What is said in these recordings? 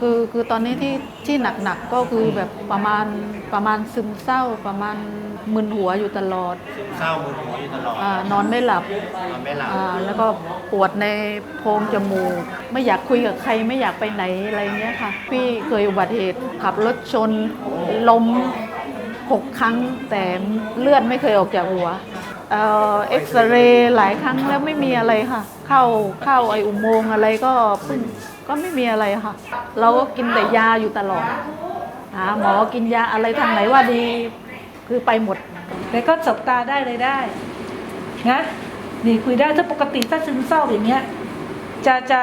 คือคือตอนนี้ที่ที่หนักๆก็คือแบบประมาณประมาณซึมเศร้าประมาณมึนหัวอยู่ตลอดเศร้ามึนหัวอยู่ตลอดอานอนไม่หลับนอนไม่หลับอ่าแล้วก็ปวดในโพรงจมูก ไม่อยากคุยกับใครไม่อยากไปไหนอะไรเงี้ยค่ะ พี่เคยอุบัติเหตุขับรถชนล้มหกครั้งแต่เลือดไม่เคยออกจากหัวเอ่อเอ็กซเรย์หลายครั้งแล้วไม่มีอะไรค่ะ เข้าเข้าไออุโมงค์อะไรก็เพิ่ง ก็ไม่มีอะไรค่ะ เราก็กินแต่ยาอยู่ตลอดหาหมอกินยาอะไรทางไหนว่าดีคือไปหมด แต่ก็สบตาได้เลยได้นะนี่คุยได้ถ้าปกติถ้าซึมเศร้าอย่างเงี้ยจะจะ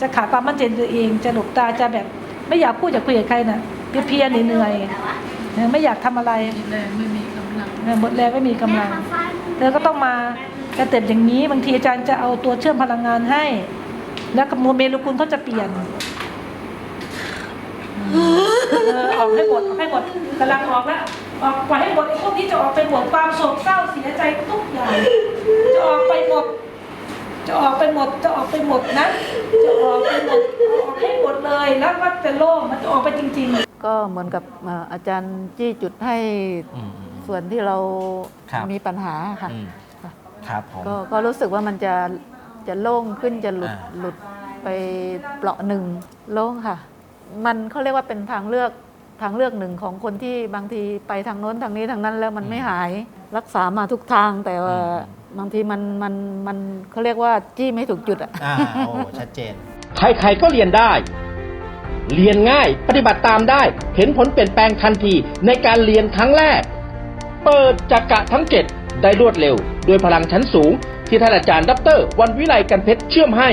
จะขาดความมั่นใจในตัวเอง จะหลบตาจะแบบไม่อยากพูดอยากคุยกับใครน่ะเพลียๆเหนื่อยๆนะไม่อยากทำอะไรแรงไม่มีกำลังนะหมดแรงไม่มีกำลังเธอก็ต้องมากระเต็บอย่างนี้บางทีอาจารย์จะเอาตัวเชื่อมพลังงานให้ แล้วกับโมเมลูคุณเขาจะเปลี่ยนเออออกให้หมดออกให้หมดกำลังออกแล้วออกปล่อยให้หมดไอ้พวกนี้จะออกไปหมดความโศกเศร้าเสียใจทุกอย่าง จะออกไปหมด จะออกไปหมดจะออกไปหมดนะจะออกไปหมดเอาออกให้หมดเลยแล้วมันจะโล่งมันจะออกไปจริง ๆ ก็เหมือนกับเอ่ออาจารย์จี้จุดให้อืม ส่วนที่เราครับ มีปัญหาค่ะ อืมครับผม ก็ก็รู้สึกว่ามันจะ จะโล่งขึ้นจะหลุดอ่า หลุดไปเปราะหนึ่งโล่งค่ะ มันเขาเรียกว่าเป็นทางเลือกทางเลือกหนึ่งของคนที่บางทีไปทางโน้นทางนี้ทางนั้นแล้วมันไม่หายรักษามาทุกทางแต่ว่าบางทีมันมันมันเขาเรียกว่าจี้ไม่ถูกจุดอะ อ่าโอ้ชัดเจน ใครๆก็เรียนได้ เรียนง่าย ปฏิบัติตามได้ เห็นผลเปลี่ยนแปลงทันทีในการเรียนครั้งแรก เปิดจักระทั้งเจ็ดได้รวดเร็ว ด้วยพลังชั้นสูง ที่ท่านอาจารย์ดอกเตอรวันวิไลกันเพชรเชื่อมให้